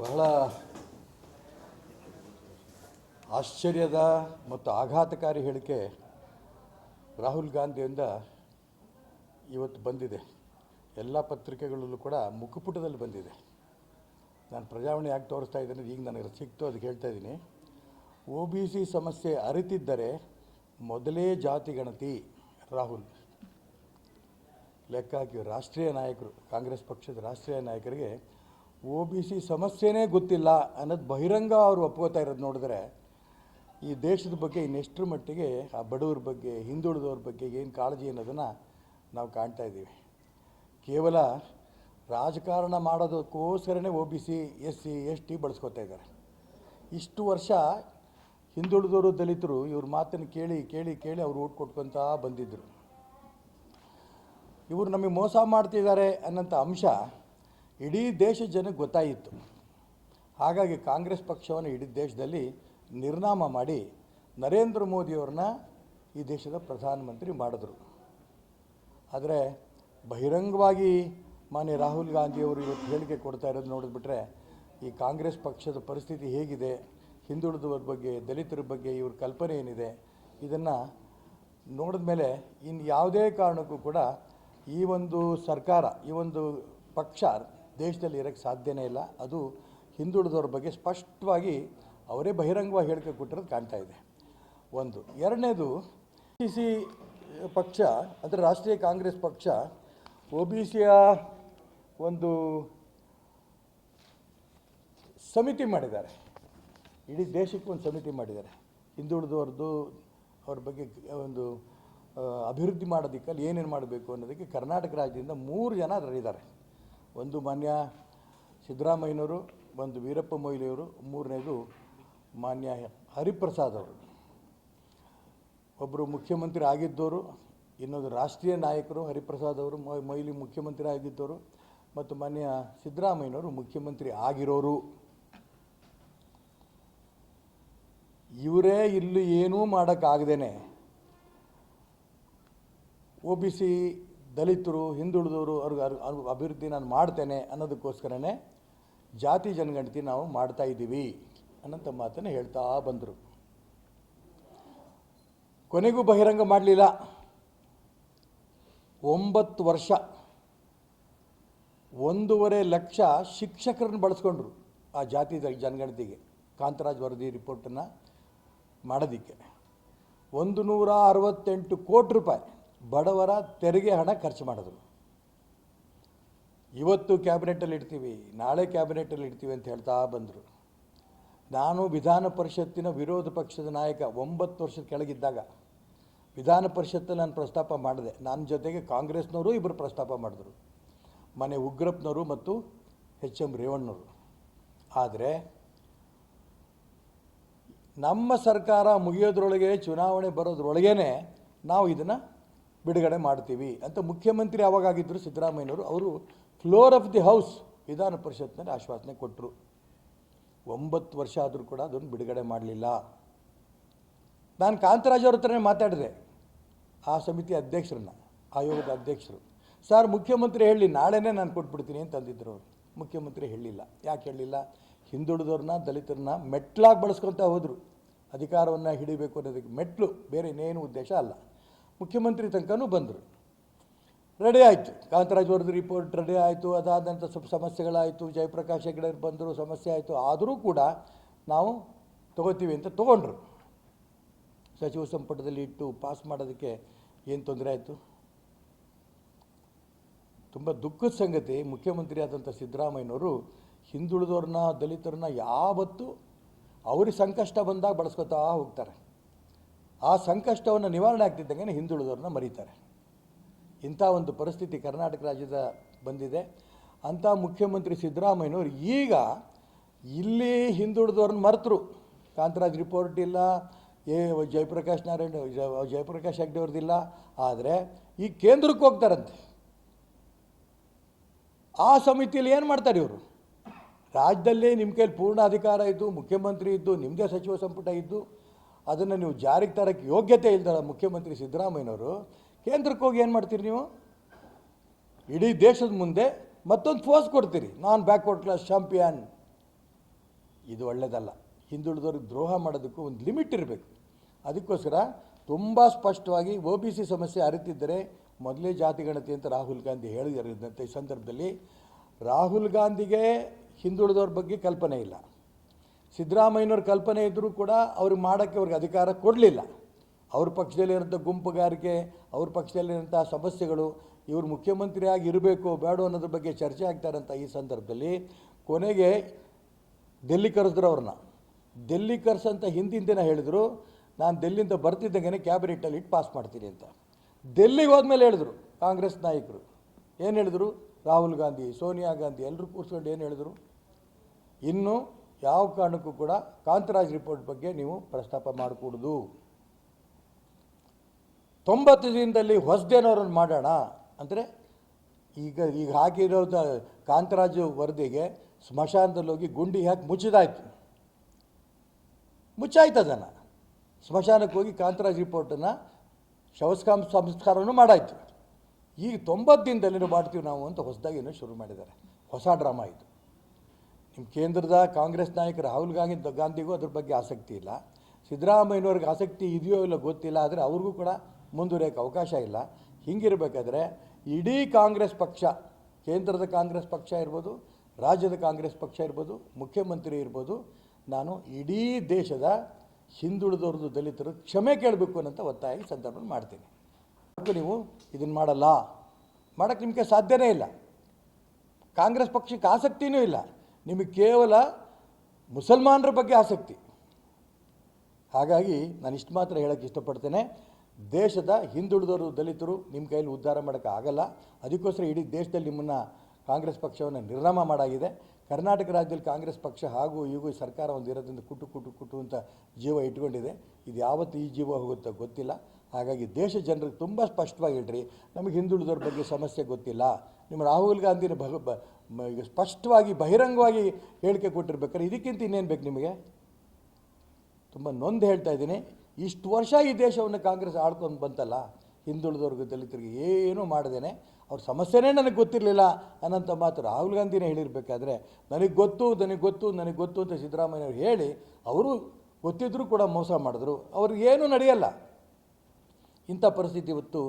ಬಹಳ ಆಶ್ಚರ್ಯದ ಮತ್ತು ಆಘಾತಕಾರಿ ಹೇಳಿಕೆ ರಾಹುಲ್ ಗಾಂಧಿಯಿಂದ ಇವತ್ತು ಬಂದಿದೆ. ಎಲ್ಲ ಪತ್ರಿಕೆಗಳಲ್ಲೂ ಕೂಡ ಮುಖಪುಟದಲ್ಲಿ ಬಂದಿದೆ. ನಾನು ಪ್ರಜಾವಾಣಿ ಯಾಕೆ ತೋರಿಸ್ತಾ ಇದ್ದೇನೆ, ಈಗ ನನಗೆ ಸಿಕ್ತು, ಅದಕ್ಕೆ ಹೇಳ್ತಾ ಇದ್ದೀನಿ. ಒ ಬಿ ಸಿ ಸಮಸ್ಯೆ ಅರಿತಿದ್ದರೆ ಮೊದಲೇ ಜಾತಿ ಗಣತಿ, ರಾಹುಲ್. ಲೆಕ್ಕ ಹಾಕಿ ರಾಷ್ಟ್ರೀಯ ನಾಯಕರು, ಕಾಂಗ್ರೆಸ್ ಪಕ್ಷದ ರಾಷ್ಟ್ರೀಯ ನಾಯಕರಿಗೆ ಒ ಬಿ ಸಿ ಸಮಸ್ಯೆನೇ ಗೊತ್ತಿಲ್ಲ ಅನ್ನೋದು ಬಹಿರಂಗ ಅವರು ಒಪ್ಕೋತಾ ಇರೋದು ನೋಡಿದ್ರೆ, ಈ ದೇಶದ ಬಗ್ಗೆ ಇನ್ನೆಷ್ಟರ ಮಟ್ಟಿಗೆ, ಆ ಬಡವ್ರ ಬಗ್ಗೆ, ಹಿಂದುಳಿದವ್ರ ಬಗ್ಗೆ ಏನು ಕಾಳಜಿ ಅನ್ನೋದನ್ನು ನಾವು ಕಾಣ್ತಾ ಇದ್ದೀವಿ. ಕೇವಲ ರಾಜಕಾರಣ ಮಾಡೋದಕ್ಕೋಸ್ಕರನೇ O B C, S C, S T ಬಳಸ್ಕೊತಾ ಇದ್ದಾರೆ. ಇಷ್ಟು ವರ್ಷ ಹಿಂದುಳಿದವರು ದಲಿತರು ಇವ್ರ ಮಾತನ್ನು ಕೇಳಿ ಕೇಳಿ ಕೇಳಿ ಅವ್ರು ಓಟ್ ಕೊಟ್ಕೊತಾ ಬಂದಿದ್ದರು ಇವರು ನಮಗೆ ಮೋಸ ಮಾಡ್ತಿದ್ದಾರೆ ಅನ್ನೋಂಥ ಅಂಶ ಇಡೀ ದೇಶ ಜನಕ್ಕೆ ಗೊತ್ತಾಯಿತು. ಹಾಗಾಗಿ ಕಾಂಗ್ರೆಸ್ ಪಕ್ಷವನ್ನು ಇಡೀ ದೇಶದಲ್ಲಿ ನಿರ್ನಾಮ ಮಾಡಿ ನರೇಂದ್ರ ಮೋದಿಯವ್ರನ್ನ ಈ ದೇಶದ ಪ್ರಧಾನಮಂತ್ರಿ ಮಾಡಿದ್ರು. ಆದರೆ ಬಹಿರಂಗವಾಗಿ ಮಾನ್ಯ ರಾಹುಲ್ ಗಾಂಧಿಯವರು ಇವತ್ತು ಹೇಳಿಕೆ ಕೊಡ್ತಾ ಇರೋದು ನೋಡಿದ್ಬಿಟ್ರೆ ಈ ಕಾಂಗ್ರೆಸ್ ಪಕ್ಷದ ಪರಿಸ್ಥಿತಿ ಹೇಗಿದೆ, ಹಿಂದುಳಿದವ್ರ ಬಗ್ಗೆ, ದಲಿತರ ಬಗ್ಗೆ ಇವ್ರ ಕಲ್ಪನೆ ಏನಿದೆ, ಇದನ್ನು ನೋಡಿದ ಮೇಲೆ ಇನ್ನು ಯಾವುದೇ ಕಾರಣಕ್ಕೂ ಕೂಡ ಈ ಒಂದು ಸರ್ಕಾರ, ಈ ಒಂದು ಪಕ್ಷ ದೇಶದಲ್ಲಿ ಇರೋಕ್ಕೆ ಸಾಧ್ಯನೇ ಇಲ್ಲ. ಅದು ಹಿಂದುಳಿದವ್ರ ಬಗ್ಗೆ ಸ್ಪಷ್ಟವಾಗಿ ಅವರೇ ಬಹಿರಂಗವಾಗಿ ಹೇಳಿಕೆ ಕೊಟ್ಟಿರೋದು ಕಾಣ್ತಾ ಇದೆ. ಒಂದು. ಎರಡನೇದು ಸಿ ಸಿ ಪಕ್ಷ, ಅಂದರೆ ರಾಷ್ಟ್ರೀಯ ಕಾಂಗ್ರೆಸ್ ಪಕ್ಷ ಒ ಬಿ ಸಿಯ ಒಂದು ಸಮಿತಿ ಮಾಡಿದ್ದಾರೆ. ಇಡೀ ದೇಶಕ್ಕೆ ಒಂದು ಸಮಿತಿ ಮಾಡಿದ್ದಾರೆ. ಹಿಂದುಳಿದವ್ರದ್ದು ಅವ್ರ ಬಗ್ಗೆ ಒಂದು ಅಭಿವೃದ್ಧಿ ಮಾಡೋದಕ್ಕಲ್ಲಿ ಏನೇನು ಮಾಡಬೇಕು ಅನ್ನೋದಕ್ಕೆ ಕರ್ನಾಟಕ ರಾಜ್ಯದಿಂದ ಮೂರು ಜನ ಅದರಲ್ಲಿದ್ದಾರೆ. ಒಂದು ಮಾನ್ಯ ಸಿದ್ದರಾಮಯ್ಯನವರು, ಒಂದು ವೀರಪ್ಪ ಮೊಯ್ಲಿಯವರು, ಮೂರನೇದು ಮಾನ್ಯ ಹರಿಪ್ರಸಾದ್ ಅವರು. ಒಬ್ಬರು ಮುಖ್ಯಮಂತ್ರಿ ಆಗಿದ್ದವರು, ಇನ್ನೊಂದು ರಾಷ್ಟ್ರೀಯ ನಾಯಕರು ಹರಿಪ್ರಸಾದ್ ಅವರು ಮೊಯ್- ಮೊಯ್ಲಿ ಮುಖ್ಯಮಂತ್ರಿ ಆಗಿದ್ದವರು, ಮತ್ತು ಮಾನ್ಯ ಸಿದ್ದರಾಮಯ್ಯನವರು ಮುಖ್ಯಮಂತ್ರಿ ಆಗಿರೋರು. ಇವರೇ ಇಲ್ಲಿ ಏನೂ ಮಾಡೋಕ್ಕಾಗದೇನೆ. ಒ ಬಿ ಸಿ ದಲಿತರು, ಹಿಂದುಳಿದವರು ಅವ್ರಿಗೆ ಅಭಿವೃದ್ಧಿ ನಾನು ಮಾಡ್ತೇನೆ ಅನ್ನೋದಕ್ಕೋಸ್ಕರನೇ ಜಾತಿ ಜನಗಣತಿ ನಾವು ಮಾಡ್ತಾ ಇದ್ದೀವಿ ಅನ್ನೋಂಥ ಮಾತನ್ನು ಹೇಳ್ತಾ ಬಂದರು. ಕೊನೆಗೂ ಬಹಿರಂಗ ಮಾಡಲಿಲ್ಲ. ಒಂಬತ್ತು ವರ್ಷ, ಒಂದೂವರೆ ಲಕ್ಷ ಶಿಕ್ಷಕರನ್ನು ಬಳಸ್ಕೊಂಡ್ರು ಆ ಜಾತಿ ಜನಗಣತಿಗೆ, ಕಾಂತರಾಜ್ ವರದಿ ರಿಪೋರ್ಟನ್ನು ಮಾಡೋದಕ್ಕೆ. ಒಂದು ನೂರ ಅರವತ್ತೆಂಟು ಕೋಟಿ ರೂಪಾಯಿ ಬಡವರ ತೆರಿಗೆ ಹಣ ಖರ್ಚು ಮಾಡಿದ್ರು. ಇವತ್ತು ಕ್ಯಾಬಿನೆಟಲ್ಲಿ ಇಡ್ತೀವಿ, ನಾಳೆ ಕ್ಯಾಬಿನೆಟಲ್ಲಿ ಇಡ್ತೀವಿ ಅಂತ ಹೇಳ್ತಾ ಬಂದರು. ನಾನು ವಿಧಾನ ಪರಿಷತ್ತಿನ ವಿರೋಧ ಪಕ್ಷದ ನಾಯಕ ಒಂಬತ್ತು ವರ್ಷದ ಕೆಳಗಿದ್ದಾಗ ವಿಧಾನ ಪರಿಷತ್ತಲ್ಲಿ ನಾನು ಪ್ರಸ್ತಾಪ ಮಾಡಿದೆ. ನನ್ನ ಜೊತೆಗೆ ಕಾಂಗ್ರೆಸ್ನವರು ಇಬ್ಬರು ಪ್ರಸ್ತಾಪ ಮಾಡಿದ್ರು. ಮನೆ ಉಗ್ರಪ್ಪನವರು ಮತ್ತು ಎಚ್ ಎಂ ರೇವಣ್ಣವರು ಆದರೆ ನಮ್ಮ ಸರ್ಕಾರ ಮುಗಿಯೋದ್ರೊಳಗೆ, ಚುನಾವಣೆ ಬರೋದ್ರೊಳಗೇ ನಾವು ಇದನ್ನು ಬಿಡುಗಡೆ ಮಾಡ್ತೀವಿ ಅಂತ ಮುಖ್ಯಮಂತ್ರಿ ಅವಾಗಾಗಿದ್ದರು ಸಿದ್ದರಾಮಯ್ಯನವರು, ಅವರು ಫ್ಲೋರ್ ಆಫ್ ದಿ ಹೌಸ್ ವಿಧಾನ ಪರಿಷತ್ನಲ್ಲಿ ಆಶ್ವಾಸನೆ ಕೊಟ್ಟರು ಒಂಬತ್ತು ವರ್ಷ ಆದರೂ ಕೂಡ ಅದನ್ನು ಬಿಡುಗಡೆ ಮಾಡಲಿಲ್ಲ. ನಾನು ಕಾಂತರಾಜ್ ಅವ್ರ ಹತ್ರನೇ ಮಾತಾಡಿದೆ, ಆ ಸಮಿತಿ ಅಧ್ಯಕ್ಷರನ್ನ, ಆಯೋಗದ ಅಧ್ಯಕ್ಷರು. ಸರ್, ಮುಖ್ಯಮಂತ್ರಿ ಹೇಳಿ, ನಾಳೆನೇ ನಾನು ಕೊಟ್ಬಿಡ್ತೀನಿ ಅಂತ ಅಂದಿದ್ರು ಅವರು. ಮುಖ್ಯಮಂತ್ರಿ ಹೇಳಲಿಲ್ಲ ಯಾಕೆ ಹೇಳಲಿಲ್ಲ ಹಿಂದುಳಿದವ್ರನ್ನ, ದಲಿತರನ್ನ ಮೆಟ್ಲಾಗಿ ಬಳಸ್ಕೊತಾ ಹೋದರು. ಅಧಿಕಾರವನ್ನು ಹಿಡಿಬೇಕು ಅನ್ನೋದಕ್ಕೆ ಮೆಟ್ಲು, ಬೇರೆ ಇನ್ನೇನು ಉದ್ದೇಶ ಅಲ್ಲ. ಮುಖ್ಯಮಂತ್ರಿ ತನಕನೂ ಬಂದರು. ರೆಡಿ ಆಯಿತು. ಕಾಂತರಾಜ್ ಅವ್ರದ್ದು ರಿಪೋರ್ಟ್ ರೆಡಿ ಆಯಿತು. ಅದಾದಂಥ ಸ್ವಲ್ಪ ಸಮಸ್ಯೆಗಳಾಯಿತು. ಜಯಪ್ರಕಾಶ್ ಹೆಗ್ಡೆ ಬಂದರು, ಸಮಸ್ಯೆ ಆಯಿತು. ಆದರೂ ಕೂಡ ನಾವು ತಗೋತೀವಿ ಅಂತ ತೊಗೊಂಡ್ರು. ಸಚಿವ ಸಂಪುಟದಲ್ಲಿ ಇಟ್ಟು ಪಾಸ್ ಮಾಡೋದಕ್ಕೆ ಏನು ತೊಂದರೆ ಆಯಿತು? ತುಂಬ ದುಃಖದ ಸಂಗತಿ. ಮುಖ್ಯಮಂತ್ರಿ ಆದಂಥ ಸಿದ್ದರಾಮಯ್ಯನವರು ಹಿಂದುಳಿದವ್ರನ್ನ, ದಲಿತರನ್ನ ಯಾವತ್ತೂ ಅವ್ರಿಗೆ ಸಂಕಷ್ಟ ಬಂದಾಗ ಬಳಸ್ಕೊತಾ ಹೋಗ್ತಾರೆ. ಆ ಸಂಕಷ್ಟವನ್ನು ನಿವಾರಣೆ ಆಗ್ತಿದ್ದಂಗೆ ಹಿಂದುಳಿದವ್ರನ್ನ ಮರೀತಾರೆ. ಇಂಥ ಒಂದು ಪರಿಸ್ಥಿತಿ ಕರ್ನಾಟಕ ರಾಜ್ಯದ ಬಂದಿದೆ. ಅಂಥ ಮುಖ್ಯಮಂತ್ರಿ ಸಿದ್ದರಾಮಯ್ಯನವರು ಈಗ ಇಲ್ಲಿ ಹಿಂದುಳಿದವ್ರನ್ನ ಮರೆತರು. ಕಾಂತರಾಜ್ ರಿಪೋರ್ಟ್ ಇಲ್ಲ ಏ ಜಯಪ್ರಕಾಶ್ ನಾರಾಯಣ ಜಯಪ್ರಕಾಶ್ ಹೆಗ್ಡೆ ಅವ್ರದ್ದಿಲ್ಲ ಆದರೆ ಈ ಕೇಂದ್ರಕ್ಕೆ ಹೋಗ್ತಾರಂತೆ. ಆ ಸಮಿತಿಯಲ್ಲಿ ಏನು ಮಾಡ್ತಾರೆ ಇವರು? ರಾಜ್ಯದಲ್ಲೇ ನಿಮ್ಮ ಕೈಲಿ ಪೂರ್ಣ ಅಧಿಕಾರ ಇದ್ದು, ಮುಖ್ಯಮಂತ್ರಿ ಇದ್ದು ನಿಮ್ಮದೇ ಸಚಿವ ಸಂಪುಟ ಇದ್ದು ಅದನ್ನು ನೀವು ಜಾರಿಗೆ ತರೋಕ್ಕೆ ಯೋಗ್ಯತೆ ಇಲ್ದಲ್ಲ ಮುಖ್ಯಮಂತ್ರಿ ಸಿದ್ದರಾಮಯ್ಯನವರು, ಕೇಂದ್ರಕ್ಕೆ ಹೋಗಿ ಏನು ಮಾಡ್ತೀರಿ ನೀವು? ಇಡೀ ದೇಶದ ಮುಂದೆ ಮತ್ತೊಂದು ಫೋರ್ಸ್ ಕೊಡ್ತೀರಿ. ನಾನ್ ಬ್ಯಾಕ್ವರ್ಡ್ ಕ್ಲಾಸ್ ಚಾಂಪಿಯನ್ ಇದು ಒಳ್ಳೆಯದಲ್ಲ ಹಿಂದುಳಿದವ್ರಿಗೆ ದ್ರೋಹ ಮಾಡೋದಕ್ಕೂ ಒಂದು ಲಿಮಿಟ್ ಇರಬೇಕು. ಅದಕ್ಕೋಸ್ಕರ ತುಂಬ ಸ್ಪಷ್ಟವಾಗಿ ಒ ಬಿ ಸಿ ಸಮಸ್ಯೆ ಅರಿತಿದ್ದರೆ ಮೊದಲೇ ಜಾತಿ ಗಣತಿ ಅಂತ ರಾಹುಲ್ ಗಾಂಧಿ ಹೇಳಿದಂಥ ಈ ಸಂದರ್ಭದಲ್ಲಿ ರಾಹುಲ್ ಗಾಂಧಿಗೆ ಹಿಂದುಳಿದವ್ರ ಬಗ್ಗೆ ಕಲ್ಪನೆ ಇಲ್ಲ. ಸಿದ್ದರಾಮಯ್ಯನವ್ರ ಕಲ್ಪನೆ ಇದ್ದರೂ ಕೂಡ ಅವ್ರಿಗೆ ಮಾಡೋಕ್ಕೆ ಅವ್ರಿಗೆ ಅಧಿಕಾರ ಕೊಡಲಿಲ್ಲ. ಅವ್ರ ಪಕ್ಷದಲ್ಲಿರೋಂಥ ಗುಂಪುಗಾರಿಕೆ, ಅವ್ರ ಪಕ್ಷದಲ್ಲಿರೋಂಥ ಸಮಸ್ಯೆಗಳು, ಇವರು ಮುಖ್ಯಮಂತ್ರಿಯಾಗಿ ಇರಬೇಕು ಬೇಡ ಅನ್ನೋದ್ರ ಬಗ್ಗೆ ಚರ್ಚೆ ಆಗ್ತಾರಂತ ಈ ಸಂದರ್ಭದಲ್ಲಿ ಕೊನೆಗೆ ಡೆಲ್ಲಿ ಕರೆಸಿದ್ರು ಅವ್ರನ್ನ. ಡೆಲ್ಲಿ ಕರ್ಸಂತ ಹಿಂದಿನ ದಿನ ಹೇಳಿದ್ರು, ನಾನು ಡೆಲ್ಲಿಂದ ಬರ್ತಿದ್ದಂಗೆ ಕ್ಯಾಬಿನೆಟ್ಟಲ್ಲಿ ಇಟ್ಟು ಪಾಸ್ ಮಾಡ್ತೀನಿ ಅಂತ. ಡೆಲ್ಲಿಗೆ ಹೋದ್ಮೇಲೆ ಹೇಳಿದ್ರು ಕಾಂಗ್ರೆಸ್ ನಾಯಕರು. ಏನು ಹೇಳಿದರು? ರಾಹುಲ್ ಗಾಂಧಿ, ಸೋನಿಯಾ ಗಾಂಧಿ ಎಲ್ಲರೂ ಕೂರಿಸ್ಕೊಂಡು ಏನು ಹೇಳಿದ್ರು? ಇನ್ನು ಯಾವ ಕಾರಣಕ್ಕೂ ಕೂಡ ಕಾಂತರಾಜ್ ರಿಪೋರ್ಟ್ ಬಗ್ಗೆ ನೀವು ಪ್ರಸ್ತಾಪ ಮಾಡಕೂಡ್ದು. ತೊಂಬತ್ತು ದಿನದಲ್ಲಿ ಹೊಸದೇನವ್ರನ್ನ ಮಾಡೋಣ ಅಂದರೆ ಈಗ ಈಗ ಹಾಕಿರೋದು ಕಾಂತರಾಜು ವರದಿಗೆ ಸ್ಮಶಾನದಲ್ಲಿ ಹೋಗಿ ಗುಂಡಿ ಹಾಕಿ ಮುಚ್ಚಿದಾಯ್ತು. ಮುಚ್ಚಾಯ್ತು ಅದನ್ನು ಸ್ಮಶಾನಕ್ಕೆ ಹೋಗಿ ಕಾಂತರಾಜ್ ರಿಪೋರ್ಟನ್ನು ಶವಸ್ಕಾಂ ಸಂಸ್ಕಾರನೂ ಮಾಡಾಯ್ತು. ಈಗ ತೊಂಬತ್ತು ದಿನದಲ್ಲಿ ಮಾಡ್ತೀವಿ ನಾವು ಅಂತ ಹೊಸದಾಗಿ ಏನೋ ಶುರು ಮಾಡಿದ್ದಾರೆ. ಹೊಸ ಡ್ರಾಮಾ ಇದು. ನಿಮ್ಮ ಕೇಂದ್ರದ ಕಾಂಗ್ರೆಸ್ ನಾಯಕ ರಾಹುಲ್ ಗಾಂಧಿ, ಗಾಂಧಿಗೂ ಅದ್ರ ಬಗ್ಗೆ ಆಸಕ್ತಿ ಇಲ್ಲ. ಸಿದ್ದರಾಮಯ್ಯನವ್ರಿಗೆ ಆಸಕ್ತಿ ಇದೆಯೋ ಇಲ್ಲ ಗೊತ್ತಿಲ್ಲ, ಆದರೆ ಅವ್ರಿಗೂ ಕೂಡ ಮುಂದುವರಿಯೋಕೆ ಅವಕಾಶ ಇಲ್ಲ. ಹಿಂಗಿರಬೇಕಾದ್ರೆ ಇಡೀ ಕಾಂಗ್ರೆಸ್ ಪಕ್ಷ, ಕೇಂದ್ರದ ಕಾಂಗ್ರೆಸ್ ಪಕ್ಷ ಇರ್ಬೋದು, ರಾಜ್ಯದ ಕಾಂಗ್ರೆಸ್ ಪಕ್ಷ ಇರ್ಬೋದು, ಮುಖ್ಯಮಂತ್ರಿ ಇರ್ಬೋದು, ನಾನು ಇಡೀ ದೇಶದ ಹಿಂದುಳಿದವ್ರದ್ದು ದಲಿತರು ಕ್ಷಮೆ ಕೇಳಬೇಕು ಅನ್ನೋಂಥ ಒತ್ತಾಯ ಸಂದರ್ಭ ಮಾಡ್ತೀನಿ. ಮತ್ತು ನೀವು ಇದನ್ನು ಮಾಡಲ್ಲ. ಮಾಡೋಕ್ಕೆ ನಿಮಗೆ ಸಾಧ್ಯವೇ ಇಲ್ಲ. ಕಾಂಗ್ರೆಸ್ ಪಕ್ಷಕ್ಕೆ ಆಸಕ್ತಿನೂ ಇಲ್ಲ. ನಿಮಗೆ ಕೇವಲ ಮುಸಲ್ಮಾನರ ಬಗ್ಗೆ ಆಸಕ್ತಿ. ಹಾಗಾಗಿ ನಾನು ಇಷ್ಟು ಮಾತ್ರ ಹೇಳೋಕ್ಕೆ ಇಷ್ಟಪಡ್ತೇನೆ. ದೇಶದ ಹಿಂದುಳಿದವರು ದಲಿತರು ನಿಮ್ಮ ಕೈಯಲ್ಲಿ ಉದ್ಧಾರ ಮಾಡೋಕ್ಕೆ ಆಗಲ್ಲ. ಅದಕ್ಕೋಸ್ಕರ ಇಡೀ ದೇಶದಲ್ಲಿ ನಿಮ್ಮನ್ನು ಕಾಂಗ್ರೆಸ್ ಪಕ್ಷವನ್ನು ನಿರ್ನಾಮ ಮಾಡಾಗಿದೆ. ಕರ್ನಾಟಕ ರಾಜ್ಯದಲ್ಲಿ ಕಾಂಗ್ರೆಸ್ ಪಕ್ಷ ಹಾಗೂ ಈಗೂ ಸರ್ಕಾರ ಒಂದು ಇರೋದ್ರಿಂದ ಕುಟು ಕುಟು ಕುಟು ಅಂತ ಜೀವ ಇಟ್ಕೊಂಡಿದೆ. ಇದು ಯಾವತ್ತು ಈ ಜೀವ ಹೋಗುತ್ತೋ ಗೊತ್ತಿಲ್ಲ. ಹಾಗಾಗಿ ದೇಶ ಜನರಿಗೆ ತುಂಬ ಸ್ಪಷ್ಟವಾಗಿ ಹೇಳ್ರಿ. ನಮಗೆ ಹಿಂದುಳಿದವ್ರ ಬಗ್ಗೆ ಸಮಸ್ಯೆ ಗೊತ್ತಿಲ್ಲ. ನಿಮ್ಮ ರಾಹುಲ್ ಗಾಂಧಿನ ಭಗ ಸ್ಪಷ್ಟವಾಗಿ ಬಹಿರಂಗವಾಗಿ ಹೇಳಿಕೆ ಕೊಟ್ಟಿರ್ಬೇಕಾದ್ರೆ ಇದಕ್ಕಿಂತ ಇನ್ನೇನು ಬೇಕು ನಿಮಗೆ? ತುಂಬ ನೊಂದು ಹೇಳ್ತಾ ಇದ್ದೀನಿ. ಇಷ್ಟು ವರ್ಷ ಈ ದೇಶವನ್ನು ಕಾಂಗ್ರೆಸ್ ಆಡ್ಕೊಂಡು ಬಂತಲ್ಲ, ಹಿಂದುಳಿದವ್ರಿಗೆ ದಲಿತರಿಗೆ ಏನೂ ಮಾಡದೇನೆ. ಅವ್ರ ಸಮಸ್ಯೆನೇ ನನಗೆ ಗೊತ್ತಿರಲಿಲ್ಲ ಅನ್ನೋಂಥ ಮಾತು ರಾಹುಲ್ ಗಾಂಧಿನೇ ಹೇಳಿರಬೇಕಾದ್ರೆ, ನನಗೆ ಗೊತ್ತು ನನಗೆ ಗೊತ್ತು ನನಗೆ ಗೊತ್ತು ಅಂತ ಸಿದ್ದರಾಮಯ್ಯವ್ರು ಹೇಳಿ ಅವರು ಗೊತ್ತಿದ್ದರೂ ಕೂಡ ಮೋಸ ಮಾಡಿದ್ರು. ಅವ್ರಿಗೇನೂ ನಡೆಯಲ್ಲ. ಇಂಥ ಪರಿಸ್ಥಿತಿ ಇವತ್ತು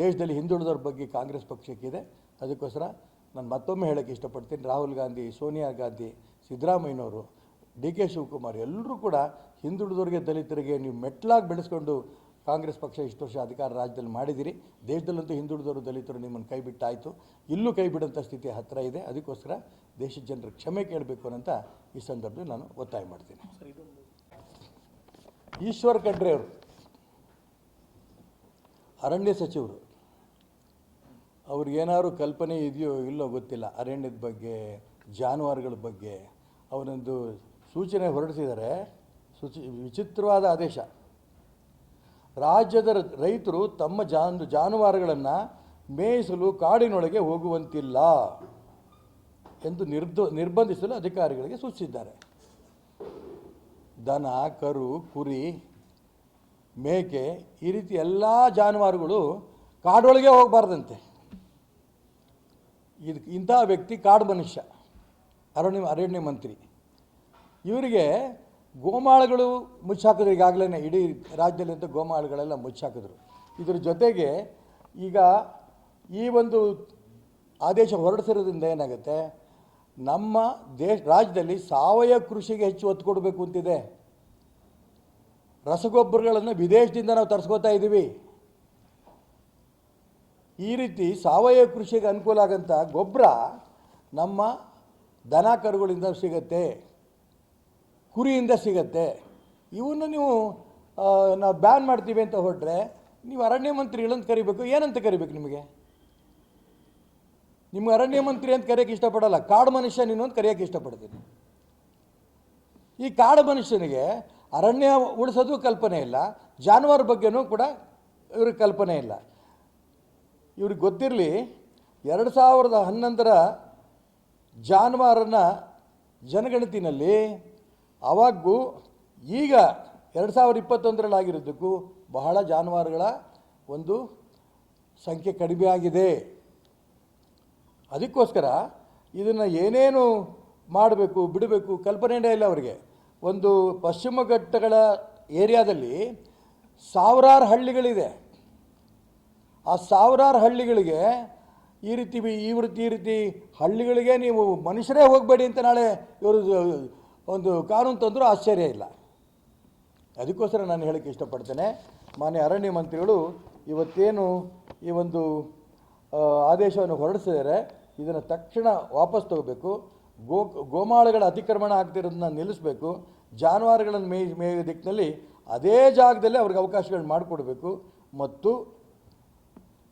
ದೇಶದಲ್ಲಿ ಹಿಂದುಳಿದವ್ರ ಬಗ್ಗೆ ಕಾಂಗ್ರೆಸ್ ಪಕ್ಷಕ್ಕಿದೆ. ಅದಕ್ಕೋಸ್ಕರ ನಾನು ಮತ್ತೊಮ್ಮೆ ಹೇಳೋಕ್ಕೆ ಇಷ್ಟಪಡ್ತೀನಿ ರಾಹುಲ್ ಗಾಂಧಿ, ಸೋನಿಯಾ ಗಾಂಧಿ, ಸಿದ್ದರಾಮಯ್ಯನವರು, ಡಿ ಕೆ ಶಿವಕುಮಾರ್ ಎಲ್ಲರೂ ಕೂಡ ಹಿಂದುಳಿದವ್ರಿಗೆ ದಲಿತರಿಗೆ ನೀವು ಮೆಟ್ಲಾಗಿ ಬೆಳೆಸ್ಕೊಂಡು ಕಾಂಗ್ರೆಸ್ ಪಕ್ಷ ಇಷ್ಟು ವರ್ಷ ಅಧಿಕಾರ ರಾಜ್ಯದಲ್ಲಿ ಮಾಡಿದಿರಿ ದೇಶದಲ್ಲಂತೂ ಹಿಂದುಳಿದವರು ದಲಿತರು ನಿಮ್ಮನ್ನು ಕೈ ಬಿಟ್ಟಾಯಿತು. ಇಲ್ಲೂ ಕೈ ಬಿಡೋಂಥ ಸ್ಥಿತಿ ಹತ್ತಿರ ಇದೆ. ಅದಕ್ಕೋಸ್ಕರ ದೇಶದ ಜನರು ಕ್ಷಮೆ ಕೇಳಬೇಕು ಅಂತ ಈ ಸಂದರ್ಭದಲ್ಲಿ ನಾನು ಒತ್ತಾಯ ಮಾಡ್ತೀನಿ. ಈಶ್ವರ್ ಖಂಡ್ರೆ ಅವರು ಅರಣ್ಯ ಸಚಿವರು ಅವ್ರಿಗೇನಾದ್ರು ಕಲ್ಪನೆ ಇದೆಯೋ ಇಲ್ಲೋ ಗೊತ್ತಿಲ್ಲ. ಅರಣ್ಯದ ಬಗ್ಗೆ, ಜಾನುವಾರುಗಳ ಬಗ್ಗೆ ಅವನೊಂದು ಸೂಚನೆ ಹೊರಡಿಸಿದರೆ, ಸುಚಿ, ವಿಚಿತ್ರವಾದ ಆದೇಶ. ರಾಜ್ಯದ ರೈತರು ತಮ್ಮ ಜಾನು, ಜಾನುವಾರುಗಳನ್ನು ಮೇಯಿಸಲು ಕಾಡಿನೊಳಗೆ ಹೋಗುವಂತಿಲ್ಲ ಎಂದು ನಿರ್ದ ನಿರ್ಬಂಧಿಸಲು ಅಧಿಕಾರಿಗಳಿಗೆ ಸೂಚಿಸಿದ್ದಾರೆ. ದನ, ಕರು, ಕುರಿ, ಮೇಕೆ ಈ ರೀತಿ ಎಲ್ಲ ಜಾನುವಾರುಗಳು ಕಾಡೊಳಗೆ ಹೋಗಬಾರ್ದಂತೆ. ಇದು ಇಂಥ ವ್ಯಕ್ತಿ ಕಾಡು ಮನುಷ್ಯ, ಅರಣ್ಯ ಅರಣ್ಯ ಮಂತ್ರಿ. ಇವರಿಗೆ ಗೋಮಾಳಗಳು ಮುಚ್ಚಾಕಿದ್ರು. ಈಗಾಗಲೇ ಇಡೀ ರಾಜ್ಯದಲ್ಲಿಂದ ಗೋಮಾಳಗಳೆಲ್ಲ ಮುಚ್ಚಾಕಿದ್ರು. ಇದ್ರ ಜೊತೆಗೆ ಈಗ ಈ ಒಂದು ಆದೇಶ ಹೊರಡಿಸಿರೋದ್ರಿಂದ ಏನಾಗುತ್ತೆ? ನಮ್ಮ ದೇಶ, ರಾಜ್ಯದಲ್ಲಿ ಸಾವಯವ ಕೃಷಿಗೆ ಹೆಚ್ಚು ಒತ್ತು ಕೊಡಬೇಕು ಅಂತಿದೆ. ರಸಗೊಬ್ಬರಗಳನ್ನು ವಿದೇಶದಿಂದ ನಾವು ತರಿಸ್ಕೋತಾ ಇದ್ದೀವಿ ಈ ರೀತಿ ಸಾವಯವ ಕೃಷಿಗೆ ಅನುಕೂಲ ಆಗಂಥ ಗೊಬ್ಬರ ನಮ್ಮ ದನ ಕರುಗಳಿಂದ ಸಿಗತ್ತೆ, ಕುರಿಯಿಂದ ಸಿಗತ್ತೆ. ಇವನ್ನು ನೀವು ನಾವು ಬ್ಯಾನ್ ಮಾಡ್ತೀವಿ ಅಂತ ಹೊರಟ್ರೆ ನೀವು ಅರಣ್ಯ ಮಂತ್ರಿಗಳಂತ ಕರಿಬೇಕು. ಏನಂತ ಕರಿಬೇಕು ನಿಮಗೆ? ನಿಮ್ಗೆ ಅರಣ್ಯ ಮಂತ್ರಿ ಅಂತ ಕರೆಯೋಕ್ಕೆ ಇಷ್ಟಪಡಲ್ಲ. ಕಾಡು ಮನುಷ್ಯ ನೀನು ಅಂತ ಕರೆಯೋಕ್ಕೆ ಇಷ್ಟಪಡ್ತೀನಿ. ಈ ಕಾಡು ಮನುಷ್ಯನಿಗೆ ಅರಣ್ಯ ಉಳಿಸೋದು ಕಲ್ಪನೆ ಇಲ್ಲ. ಜಾನುವಾರು ಬಗ್ಗೆನೂ ಕೂಡ ಇವ್ರಿಗೆ ಕಲ್ಪನೆ ಇಲ್ಲ. ಇವ್ರಿಗೆ ಗೊತ್ತಿರಲಿ, ಎರಡು ಸಾವಿರದ ಹನ್ನೊಂದರ ಜಾನುವಾರನ ಜನಗಣತಿನಲ್ಲಿ ಅವಾಗೂ ಈಗ ಎರಡು ಸಾವಿರದ ಇಪ್ಪತ್ತೊಂದರಲ್ಲಿ ಆಗಿರೋದಕ್ಕೂ ಬಹಳ ಜಾನುವಾರುಗಳ ಒಂದು ಸಂಖ್ಯೆ ಕಡಿಮೆ ಆಗಿದೆ. ಅದಕ್ಕೋಸ್ಕರ ಇದನ್ನು ಏನೇನು ಮಾಡಬೇಕು, ಬಿಡಬೇಕು ಕಲ್ಪನೆಯೇ ಇಲ್ಲ ಅವರಿಗೆ. ಒಂದು ಪಶ್ಚಿಮ ಘಟ್ಟಗಳ ಏರಿಯಾದಲ್ಲಿ ಸಾವಿರಾರು ಹಳ್ಳಿಗಳಿದೆ. ಆ ಸಾವಿರಾರು ಹಳ್ಳಿಗಳಿಗೆ ಈ ರೀತಿ ಈ ರೀತಿ ಈ ರೀತಿ ಹಳ್ಳಿಗಳಿಗೆ ನೀವು ಮನುಷ್ಯರೇ ಹೋಗಬೇಡಿ ಅಂತ ನಾಳೆ ಇವರು ಒಂದು ಕಾನೂನು ತಂದರೂ ಆಶ್ಚರ್ಯ ಇಲ್ಲ. ಅದಕ್ಕೋಸ್ಕರ ನಾನು ಹೇಳಕ್ಕೆ ಇಷ್ಟಪಡ್ತೇನೆ. ಮಾನ್ಯ ಅರಣ್ಯ ಮಂತ್ರಿಗಳು ಇವತ್ತೇನು ಈ ಒಂದು ಆದೇಶವನ್ನು ಹೊರಡಿಸಿದರೆ ಇದನ್ನು ತಕ್ಷಣ ವಾಪಸ್ ತಗೋಬೇಕು. ಗೋ ಗೋಮಾಳಗಳ ಅತಿಕ್ರಮಣ ಆಗ್ತಿರೋದನ್ನ ನಿಲ್ಲಿಸಬೇಕು. ಜಾನುವಾರುಗಳನ್ನು ಮೇ ಮೇಯೋ ದಿಕ್ಕಿನಲ್ಲಿ ಅದೇ ಜಾಗದಲ್ಲಿ ಅವ್ರಿಗೆ ಅವಕಾಶಗಳನ್ನ ಮಾಡಿಕೊಡ್ಬೇಕು. ಮತ್ತು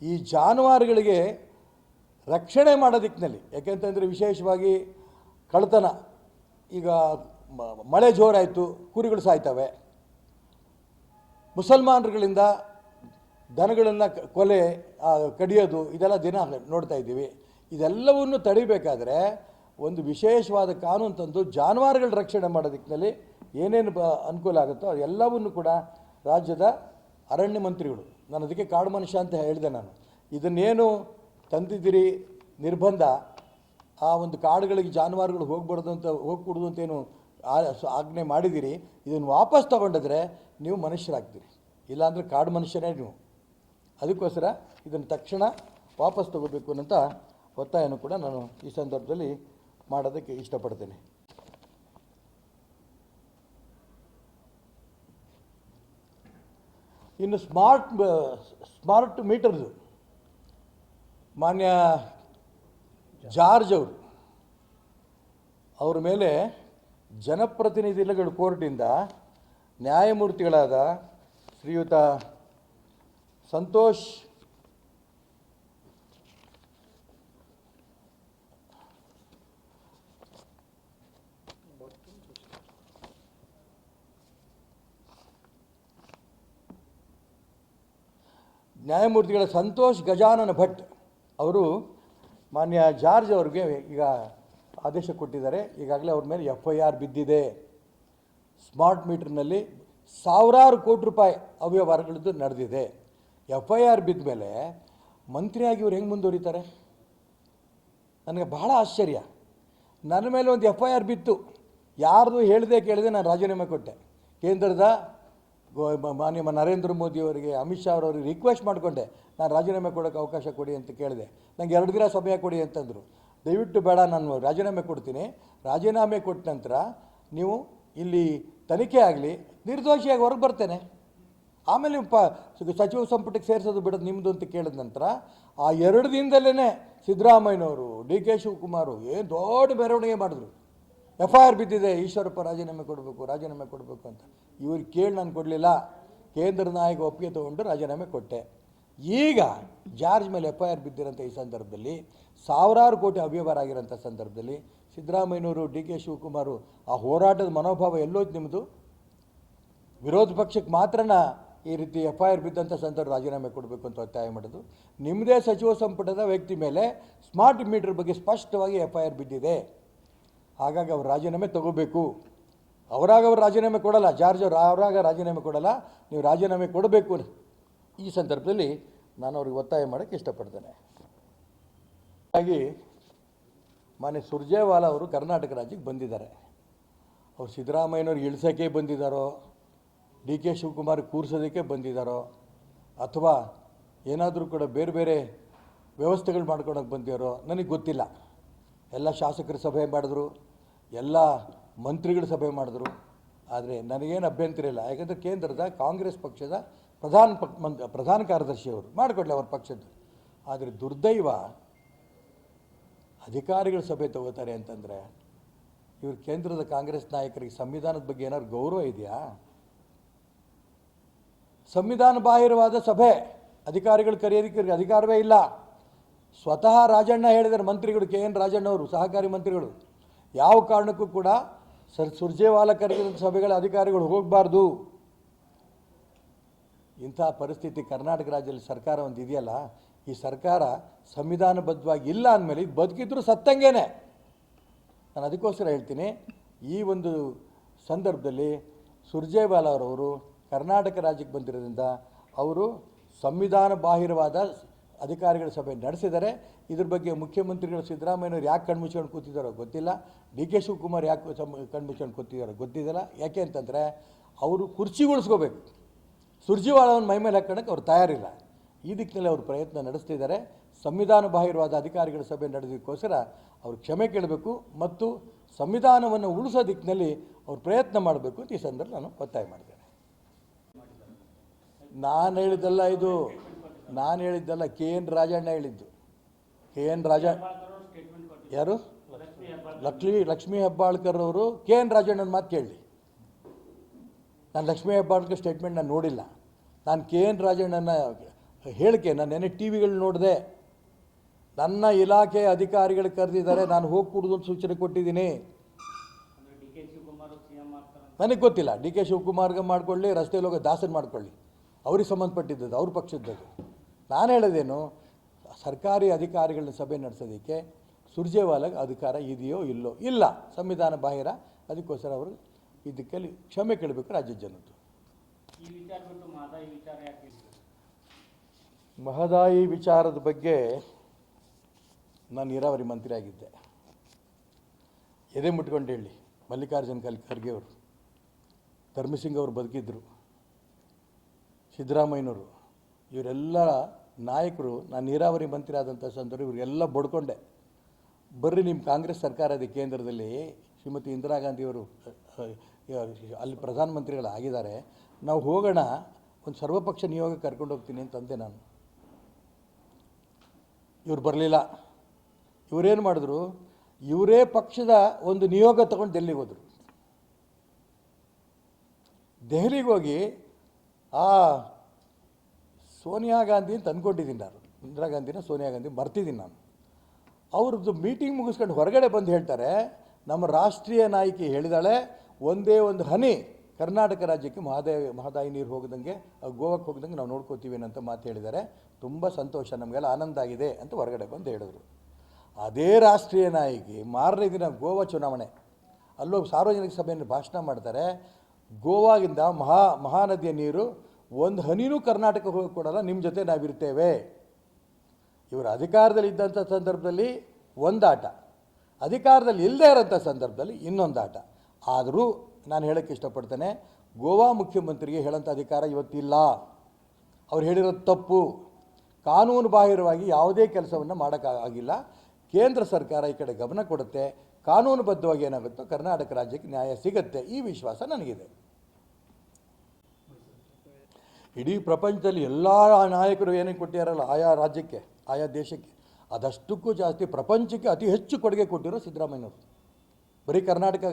ಈ ಜಾನುವಾರುಗಳಿಗೆ ರಕ್ಷಣೆ ಮಾಡೋ ದಿಕ್ಕಿನಲ್ಲಿ ಯಾಕೆಂತಂದರೆ ವಿಶೇಷವಾಗಿ ಕಳ್ತನ ಈಗ ಮಳೆ ಜೋರಾಯಿತು, ಕುರಿಗಳು ಸಾಯ್ತವೆ. ಮುಸಲ್ಮಾನರುಗಳಿಂದ ದನಗಳನ್ನು ಕೊಲೆ ಕಡಿಯೋದು, ಇದೆಲ್ಲ ದಿನ ನೋಡ್ತಾ ಇದ್ದೀವಿ. ಇದೆಲ್ಲವನ್ನು ತಡಿಬೇಕಾದ್ರೆ ಒಂದು ವಿಶೇಷವಾದ ಕಾನೂನು ತಂದು ಜಾನುವಾರುಗಳ ರಕ್ಷಣೆ ಮಾಡೋ ದಿಕ್ಕಿನಲ್ಲಿ ಏನೇನು ಅನುಕೂಲ ಆಗುತ್ತೋ ಅದೆಲ್ಲವನ್ನು ಕೂಡ ರಾಜ್ಯದ ಅರಣ್ಯ ಮಂತ್ರಿಗಳು ನಾನು ಅದಕ್ಕೆ ಕಾಡು ಮನುಷ್ಯ ಅಂತ ಹೇಳಿದೆ ನಾನು. ಇದನ್ನೇನು ತಂದಿದ್ದೀರಿ ನಿರ್ಬಂಧ? ಆ ಒಂದು ಕಾಡುಗಳಿಗೆ ಜಾನುವಾರುಗಳು ಹೋಗ್ಬಾರ್ದು ಅಂತ ಹೋಗ್ಕೂಡ್ದು ಅಂತ ಏನು ಆಜ್ಞೆ ಮಾಡಿದ್ದೀರಿ. ಇದನ್ನು ವಾಪಸ್ ತಗೊಂಡಿದ್ರೆ ನೀವು ಮನುಷ್ಯರಾಗ್ತೀರಿ. ಇಲ್ಲಾಂದರೆ ಕಾಡು ಮನುಷ್ಯನೇ ನೀವು. ಅದಕ್ಕೋಸ್ಕರ ಇದನ್ನು ತಕ್ಷಣ ವಾಪಸ್ ತಗೋಬೇಕು ಅನ್ನೋಂಥ ಒತ್ತಾಯನೂ ಕೂಡ ನಾನು ಈ ಸಂದರ್ಭದಲ್ಲಿ ಮಾಡೋದಕ್ಕೆ ಇಷ್ಟಪಡ್ತೇನೆ. ಇನ್ನು ಸ್ಮಾರ್ಟ್ ಸ್ಮಾರ್ಟ್ ಮೀಟರ್ದು. ಮಾನ್ಯ ಜಾರ್ಜ್ ಅವರು ಅವ್ರ ಮೇಲೆ ಜನಪ್ರತಿನಿಧಿಗಳ ಕೋರ್ಟಿಂದ ನ್ಯಾಯಮೂರ್ತಿಗಳಾದ ಶ್ರೀಯುತ ಸಂತೋಷ್ ನ್ಯಾಯಮೂರ್ತಿಗಳ ಸಂತೋಷ್ ಗಜಾನನ ಭಟ್ ಅವರು ಮಾನ್ಯ ಜಾರ್ಜ್ ಅವ್ರಿಗೆ ಈಗ ಆದೇಶ ಕೊಟ್ಟಿದ್ದಾರೆ. ಈಗಾಗಲೇ ಅವ್ರ ಮೇಲೆ ಎಫ್ ಐ ಆರ್ ಬಿದ್ದಿದೆ. ಸ್ಮಾರ್ಟ್ ಮೀಟರ್ನಲ್ಲಿ ಸಾವಿರಾರು ಕೋಟಿ ರೂಪಾಯಿ ಅವ್ಯವಹಾರಗಳದ್ದು ನಡೆದಿದೆ. ಎಫ್ ಐ ಆರ್ ಬಿದ್ದ ಮೇಲೆ ಮಂತ್ರಿಯಾಗಿ ಇವ್ರು ಹೆಂಗೆ ಮುಂದುವರಿತಾರೆ? ನನಗೆ ಬಹಳ ಆಶ್ಚರ್ಯ. ನನ್ನ ಮೇಲೆ ಒಂದು ಎಫ್ ಐ ಆರ್ ಬಿತ್ತು. ಯಾರ್ದು ಹೇಳಿದೆ ಕೇಳಿದೆ ನಾನು ರಾಜೀನಾಮೆ ಕೊಟ್ಟೆ. ಕೇಂದ್ರದ ಮಾನ್ಯ ನರೇಂದ್ರ ಮೋದಿ ಅವರಿಗೆ, ಅಮಿತ್ ಶಾ ಅವರಿಗೆ ರಿಕ್ವೆಸ್ಟ್ ಮಾಡಿಕೊಂಡೆ. ನಾನು ರಾಜೀನಾಮೆ ಕೊಡೋಕ್ಕೆ ಅವಕಾಶ ಕೊಡಿ ಅಂತ ಕೇಳಿದೆ. ನನಗೆ ಎರಡು ದಿನ ಸಮಯ ಕೊಡಿ ಅಂತಂದರು. ದಯವಿಟ್ಟು ಬೇಡ, ನಾನು ರಾಜೀನಾಮೆ ಕೊಡ್ತೀನಿ. ರಾಜೀನಾಮೆ ಕೊಟ್ಟ ನಂತರ ನೀವು ಇಲ್ಲಿ ತನಿಖೆ ಆಗಲಿ, ನಿರ್ದೋಷಿಯಾಗಿ ಹೊರಗೆ ಬರ್ತೇನೆ. ಆಮೇಲೆ ಪ ಸಚಿವ ಸಂಪುಟಕ್ಕೆ ಸೇರಿಸೋದು ಬಿಡೋದು ನಿಮ್ಮದು ಅಂತ ಕೇಳಿದ ನಂತರ, ಆ ಎರಡು ದಿನದಲ್ಲೇ ಸಿದ್ದರಾಮಯ್ಯನವರು, ಡಿ ಕೆ ಶಿವಕುಮಾರು ಏನು ದೊಡ್ಡ ಮೆರವಣಿಗೆ ಮಾಡಿದ್ರು. ಎಫ್ ಐ ಆರ್ ಬಿದ್ದಿದೆ, ಈಶ್ವರಪ್ಪ ರಾಜೀನಾಮೆ ಕೊಡಬೇಕು ರಾಜೀನಾಮೆ ಕೊಡಬೇಕು ಅಂತ. ಇವ್ರು ಕೇಳಿ ನಾನು ಕೊಡಲಿಲ್ಲ. ಕೇಂದ್ರ ನಾಯಕ ಒಪ್ಪಿಗೆ ತೊಗೊಂಡು ರಾಜೀನಾಮೆ ಕೊಟ್ಟೆ. ಈಗ ಜಾರ್ಜ್ ಮೇಲೆ ಎಫ್ ಐ ಆರ್ ಬಿದ್ದಿರೋಂಥ ಈ ಸಂದರ್ಭದಲ್ಲಿ, ಸಾವಿರಾರು ಕೋಟಿ ಅವ್ಯವಹಾರ ಆಗಿರೋಂಥ ಸಂದರ್ಭದಲ್ಲಿ ಸಿದ್ದರಾಮಯ್ಯನವರು, ಡಿ ಕೆ ಶಿವಕುಮಾರು ಆ ಹೋರಾಟದ ಮನೋಭಾವ ಎಲ್ಲೋಯ್ತು ನಿಮ್ಮದು? ವಿರೋಧ ಪಕ್ಷಕ್ಕೆ ಮಾತ್ರನ ಈ ರೀತಿ ಎಫ್ ಐ ಆರ್ ಬಿದ್ದಂಥ ಸಂದರ್ಭ ರಾಜೀನಾಮೆ ಕೊಡಬೇಕು ಅಂತ ಒತ್ತಾಯ ಮಾಡೋದು ನಿಮ್ಮದೇ ಸಚಿವ ಸಂಪುಟದ ವ್ಯಕ್ತಿ ಮೇಲೆ ಸ್ಮಾರ್ಟ್ ಮೀಟರ್ ಬಗ್ಗೆ ಸ್ಪಷ್ಟವಾಗಿ ಎಫ್ ಐ ಆರ್ ಬಿದ್ದಿದೆ. ಹಾಗಾಗಿ ಅವ್ರು ರಾಜೀನಾಮೆ ತಗೋಬೇಕು. ಅವರಾಗ ಅವ್ರು ರಾಜೀನಾಮೆ ಕೊಡಲ್ಲ, ಜಾರ್ಜ್ ಅವರು ಅವರಾಗ ರಾಜೀನಾಮೆ ಕೊಡಲ್ಲ, ನೀವು ರಾಜೀನಾಮೆ ಕೊಡಬೇಕು ಈ ಸಂದರ್ಭದಲ್ಲಿ ನಾನು ಅವ್ರಿಗೆ ಒತ್ತಾಯ ಮಾಡೋಕ್ಕೆ ಇಷ್ಟಪಡ್ತೇನೆ. ಹಾಗಾಗಿ ಮಾನ್ಯ ಸುರ್ಜೇವಾಲಾ ಅವರು ಕರ್ನಾಟಕ ರಾಜ್ಯಕ್ಕೆ ಬಂದಿದ್ದಾರೆ. ಅವ್ರು ಸಿದ್ದರಾಮಯ್ಯನವ್ರು ಇಳಿಸೋಕ್ಕೆ ಬಂದಿದ್ದಾರೋ, ಡಿ ಕೆ ಶಿವಕುಮಾರ್ ಕೂರಿಸೋದಕ್ಕೆ ಬಂದಿದ್ದಾರೋ, ಅಥವಾ ಏನಾದರೂ ಕೂಡ ಬೇರೆ ಬೇರೆ ವ್ಯವಸ್ಥೆಗಳು ಮಾಡ್ಕೊಳಕ್ಕೆ ಬಂದಿರೋ ನನಗೆ ಗೊತ್ತಿಲ್ಲ. ಎಲ್ಲ ಶಾಸಕರ ಸಭೆ ಮಾಡಿದ್ರು. ಎಲ್ಲ ಮಂತ್ರಿಗಳ ಸಭೆ ಮಾಡಿದ್ರು. ಆದರೆ ನನಗೇನು ಅಭ್ಯಂತರ ಇಲ್ಲ. ಯಾಕಂದರೆ ಕೇಂದ್ರದ ಕಾಂಗ್ರೆಸ್ ಪಕ್ಷದ ಪ್ರಧಾನ ಪಕ್ ಮಂತ್, ಪ್ರಧಾನ ಕಾರ್ಯದರ್ಶಿ ಅವರು ಮಾಡಿಕೊಡ್ಲಿ ಅವ್ರ ಪಕ್ಷದ್ದು. ಆದರೆ ದುರ್ದೈವ ಅಧಿಕಾರಿಗಳ ಸಭೆ ತಗೋತಾರೆ ಅಂತಂದರೆ ಇವರು ಕೇಂದ್ರದ ಕಾಂಗ್ರೆಸ್ ನಾಯಕರಿಗೆ ಸಂವಿಧಾನದ ಬಗ್ಗೆ ಏನಾದ್ರು ಗೌರವ ಇದೆಯಾ? ಸಂವಿಧಾನ ಬಾಹಿರವಾದ ಸಭೆ. ಅಧಿಕಾರಿಗಳು ಕರೆಯೋದಕ್ಕೆ ಅಧಿಕಾರವೇ ಇಲ್ಲ. ಸ್ವತಃ ರಾಜಣ್ಣ ಹೇಳಿದ್ದಾರೆ ಮಂತ್ರಿಗಳು ಕೆ ಎನ್ ರಾಜಣ್ಣ ಅವರು, ಸಹಕಾರಿ ಮಂತ್ರಿಗಳು. ಯಾವ ಕಾರಣಕ್ಕೂ ಕೂಡ ಸರ್ ಸುರ್ಜೇವಾಲ ಕರೆದಿದ್ದ ಸಭೆಗಳ ಅಧಿಕಾರಿಗಳು ಹೋಗಬಾರ್ದು. ಇಂಥ ಪರಿಸ್ಥಿತಿ ಕರ್ನಾಟಕ ರಾಜ್ಯದಲ್ಲಿ ಸರ್ಕಾರ ಒಂದು ಇದೆಯಲ್ಲ, ಈ ಸರ್ಕಾರ ಸಂವಿಧಾನಬದ್ಧವಾಗಿ ಇಲ್ಲ ಅಂದಮೇಲೆ ಇದು ಬದುಕಿದ್ರು ಸತ್ತಂಗೇನೆ. ನಾನು ಅದಕ್ಕೋಸ್ಕರ ಹೇಳ್ತೀನಿ, ಈ ಒಂದು ಸಂದರ್ಭದಲ್ಲಿ ಸುರ್ಜೇವಾಲ ಅವರವರು ಕರ್ನಾಟಕ ರಾಜ್ಯಕ್ಕೆ ಬಂದಿರೋದ್ರಿಂದ ಅವರು ಸಂವಿಧಾನ ಬಾಹಿರವಾದ ಅಧಿಕಾರಿಗಳ ಸಭೆ ನಡೆಸಿದ್ದಾರೆ ಇದ್ರ ಬಗ್ಗೆ ಮುಖ್ಯಮಂತ್ರಿಗಳು ಸಿದ್ದರಾಮಯ್ಯವ್ರು ಯಾಕೆ ಕಣ್ಮುಚ್ಕೊಂಡು ಕೂತಿದ್ದಾರೋ ಗೊತ್ತಿಲ್ಲ. ಡಿ ಕೆ ಶಿವಕುಮಾರ್ ಯಾಕೆ ಸಮ ಕಣ್ಮುಚ್ಕೊಂಡು ಕೂತಿದ್ದಾರೋ ಗೊತ್ತಿದ್ದಿಲ್ಲ. ಯಾಕೆ ಅಂತಂದರೆ ಅವರು ಕುರ್ಚಿ ಉಳಿಸ್ಕೋಬೇಕು ಸುರ್ಜಿವಾಳವನ್ನು ಮೈ ಮೇಲೆ ಹಾಕೋಣಕ್ಕೆ ಅವ್ರು ತಯಾರಿಲ್ಲ. ಈ ದಿಕ್ಕಿನಲ್ಲಿ ಅವರು ಪ್ರಯತ್ನ ನಡೆಸ್ತಿದ್ದಾರೆ. ಸಂವಿಧಾನ ಬಾಹಿರವಾದ ಅಧಿಕಾರಿಗಳ ಸಭೆ ನಡೆದಕ್ಕೋಸ್ಕರ ಅವರು ಕ್ಷಮೆ ಕೇಳಬೇಕು ಮತ್ತು ಸಂವಿಧಾನವನ್ನು ಉಳಿಸೋ ದಿಕ್ಕಿನಲ್ಲಿ ಅವ್ರು ಪ್ರಯತ್ನ ಮಾಡಬೇಕು ಅಂತ ಈ ಸಂದರ್ಭ ನಾನು ಒತ್ತಾಯ ಮಾಡಿದ್ದೇನೆ. ನಾನು ಹೇಳಿದ್ದಲ್ಲ ಇದು ನಾನು ಹೇಳಿದ್ದಲ್ಲ, ಕೆ ಎನ್ ರಾಜಣ್ಣ ಹೇಳಿದ್ದು. ಕೆ ಎನ್ ರಾಜ ಯಾರು? ಲಕ್ಷ್ಮೀ ಲಕ್ಷ್ಮೀ ಹೆಬ್ಬಾಳ್ಕರ್ ಅವರು ಕೆ ಎನ್ ರಾಜಣ್ಣನ ಮಾತು ಕೇಳಿ. ನಾನು ಲಕ್ಷ್ಮೀ ಹೆಬ್ಬಾಳ್ಕರ್ ಸ್ಟೇಟ್ಮೆಂಟ್ ನಾನು ನೋಡಿಲ್ಲ. ನಾನು ಕೆ ಎನ್ ರಾಜಣ್ಣನ ಹೇಳಿಕೆ, ನಾನು ನೆನೆ ಟಿ ವಿಗಳು ನೋಡಿದೆ. ನನ್ನ ಇಲಾಖೆ ಅಧಿಕಾರಿಗಳು ಕರೆದಿದ್ದಾರೆ, ನಾನು ಹೋಗ್ಕೂಡ್ದು ಅಂತ ಸೂಚನೆ ಕೊಟ್ಟಿದ್ದೀನಿ. ನನಗೆ ಗೊತ್ತಿಲ್ಲ. ಡಿ ಕೆ ಶಿವಕುಮಾರ್ಗೆ ಮಾಡ್ಕೊಳ್ಳಿ, ರಸ್ತೆಯಲ್ಲಿ ಹೋಗೋ ದಾಸನ್ ಮಾಡ್ಕೊಳ್ಳಿ. ಅವ್ರಿಗೆ ಸಂಬಂಧಪಟ್ಟಿದ್ದದ್ದು, ಅವ್ರ ಪಕ್ಷದ್ದದು ನಾನು ಹೇಳೋದೇನು ಸರ್ಕಾರಿ ಅಧಿಕಾರಿಗಳನ್ನ ಸಭೆ ನಡೆಸೋದಕ್ಕೆ ಸುರ್ಜೇವಾಲಾಗೆ ಅಧಿಕಾರ ಇದೆಯೋ ಇಲ್ಲೋ? ಇಲ್ಲ. ಸಂವಿಧಾನ ಬಾಹಿರ ಅದಕ್ಕೋಸ್ಕರ ಅವರು ಇದಕ್ಕೆ ಕ್ಷಮೆ ಕೇಳಬೇಕು ರಾಜ್ಯ ಜನದ್ದು? ಮಹದಾಯಿ ವಿಚಾರದ ಬಗ್ಗೆ ನಾನು ನೀರಾವರಿ ಮಂತ್ರಿ ಆಗಿದ್ದೆ. ಎದೆ ಮುಟ್ಕೊಂಡು ಹೇಳಿ ಮಲ್ಲಿಕಾರ್ಜುನ ಖಲ್ ಖರ್ಗೆ ಅವರು ಧರ್ಮಸಿಂಗ್ ಅವರು ಬದುಕಿದ್ದರು ಸಿದ್ದರಾಮಯ್ಯನವರು ಇವರೆಲ್ಲ ನಾಯಕರು ನಾನು ನೀರಾವರಿ ಮಂತ್ರಿ ಆದಂಥ ಸಂದರ್ಭ ಇವರಿಗೆಲ್ಲ ಬಡ್ಕೊಂಡೆ. ಬರ್ರಿ ನಿಮ್ಮ ಕಾಂಗ್ರೆಸ್ ಸರ್ಕಾರ ಇದೆ ಕೇಂದ್ರದಲ್ಲಿ, ಶ್ರೀಮತಿ ಇಂದಿರಾ ಗಾಂಧಿಯವರು ಅಲ್ಲಿ ಪ್ರಧಾನಮಂತ್ರಿಗಳು ಆಗಿದ್ದಾರೆ ನಾವು ಹೋಗೋಣ, ಒಂದು ಸರ್ವಪಕ್ಷ ನಿಯೋಗ ಕರ್ಕೊಂಡು ಹೋಗ್ತೀನಿ ಅಂತಂದೆ ನಾನು. ಇವ್ರು ಬರಲಿಲ್ಲ. ಇವರೇನು ಮಾಡಿದ್ರು, ಇವರೇ ಪಕ್ಷದ ಒಂದು ನಿಯೋಗ ತಗೊಂಡು ಡೆಲ್ಲಿಗೆ ಹೋದರು. ದೆಹಲಿಗೆ ಹೋಗಿ, ಆ ಸೋನಿಯಾ ಗಾಂಧಿ ಅಂತ ಅಂದ್ಕೊಂಡಿದ್ದೀನಿ ನಾನು. ಇಂದಿರಾ ಗಾಂಧಿನ ಸೋನಿಯಾ ಗಾಂಧಿ ಮರ್ತಿದ್ದೀನಿ ನಾನು. ಅವ್ರದ್ದು ಮೀಟಿಂಗ್ ಮುಗಿಸ್ಕೊಂಡು ಹೊರಗಡೆ ಬಂದು ಹೇಳ್ತಾರೆ, ನಮ್ಮ ರಾಷ್ಟ್ರೀಯ ನಾಯಕಿ ಹೇಳಿದಾಳೆ, ಒಂದೇ ಒಂದು ಹನಿ ಕರ್ನಾಟಕ ರಾಜ್ಯಕ್ಕೆ ಮಹಾದೇವ, ಮಹದಾಯಿ ನೀರು ಹೋಗದಂಗೆ ಗೋವಾಕ್ಕೆ ಹೋಗದಂಗೆ ನಾವು ನೋಡ್ಕೋತೀವಿ ಅಂತ ಮಾತು ಹೇಳಿದ್ದಾರೆ. ತುಂಬ ಸಂತೋಷ, ನಮಗೆಲ್ಲ ಆನಂದ ಆಗಿದೆ ಅಂತ ಹೊರಗಡೆ ಬಂದು ಹೇಳಿದರು. ಅದೇ ರಾಷ್ಟ್ರೀಯ ನಾಯಕಿ ಮಾರನೇ ದಿನ ಗೋವಾ ಚುನಾವಣೆ. ಅಲ್ಲೋಗಿ ಸಾರ್ವಜನಿಕ ಸಭೆಯನ್ನು ಭಾಷಣ ಮಾಡ್ತಾರೆ, ಗೋವಾಗಿಂದ ಮಹಾ, ಮಹಾನದಿಯ ನೀರು ಒಂದು ಹನಿನೂ ಕರ್ನಾಟಕ ಹೋಗಿ ಕೊಡಲ್ಲ ನಿಮ್ಮ ಜೊತೆ ನಾವಿರ್ತೇವೆ. ಇವರು ಅಧಿಕಾರದಲ್ಲಿ ಇದ್ದಂಥ ಸಂದರ್ಭದಲ್ಲಿ ಒಂದಾಟ ಅಧಿಕಾರದಲ್ಲಿ ಇಲ್ಲದೇ ಇರೋಂಥ ಸಂದರ್ಭದಲ್ಲಿ ಇನ್ನೊಂದಾಟ ಆದರೂ ನಾನು ಹೇಳೋಕ್ಕೆ ಇಷ್ಟಪಡ್ತೇನೆ, ಗೋವಾ ಮುಖ್ಯಮಂತ್ರಿಗೆ ಹೇಳೋಂಥ ಅಧಿಕಾರ ಇವತ್ತಿಲ್ಲ. ಅವ್ರು ಹೇಳಿರೋದು ತಪ್ಪು. ಕಾನೂನು ಬಾಹಿರವಾಗಿ ಯಾವುದೇ ಕೆಲಸವನ್ನು ಮಾಡೋಕ್ಕಾಗಿಲ್ಲ ಕೇಂದ್ರ ಸರ್ಕಾರ ಈ ಕಡೆ ಗಮನ ಕೊಡುತ್ತೆ. ಕಾನೂನುಬದ್ಧವಾಗಿ ಏನಾಗುತ್ತೋ ಕರ್ನಾಟಕ ರಾಜ್ಯಕ್ಕೆ ನ್ಯಾಯ ಸಿಗುತ್ತೆ. ಈ ವಿಶ್ವಾಸ ನನಗಿದೆ. ಇಡೀ ಪ್ರಪಂಚದಲ್ಲಿ ಎಲ್ಲ ನಾಯಕರು ಏನೇನು ಕೊಟ್ಟಿದ್ದಾರಲ್ಲ ಆಯಾ ರಾಜ್ಯಕ್ಕೆ, ಆಯಾ ದೇಶಕ್ಕೆ, ಅದಷ್ಟಕ್ಕೂ ಜಾಸ್ತಿ ಪ್ರಪಂಚಕ್ಕೆ ಅತಿ ಹೆಚ್ಚು ಕೊಡುಗೆ ಕೊಟ್ಟಿರೋ ಸಿದ್ದರಾಮಯ್ಯನವರು. ಬರೀ ಕರ್ನಾಟಕ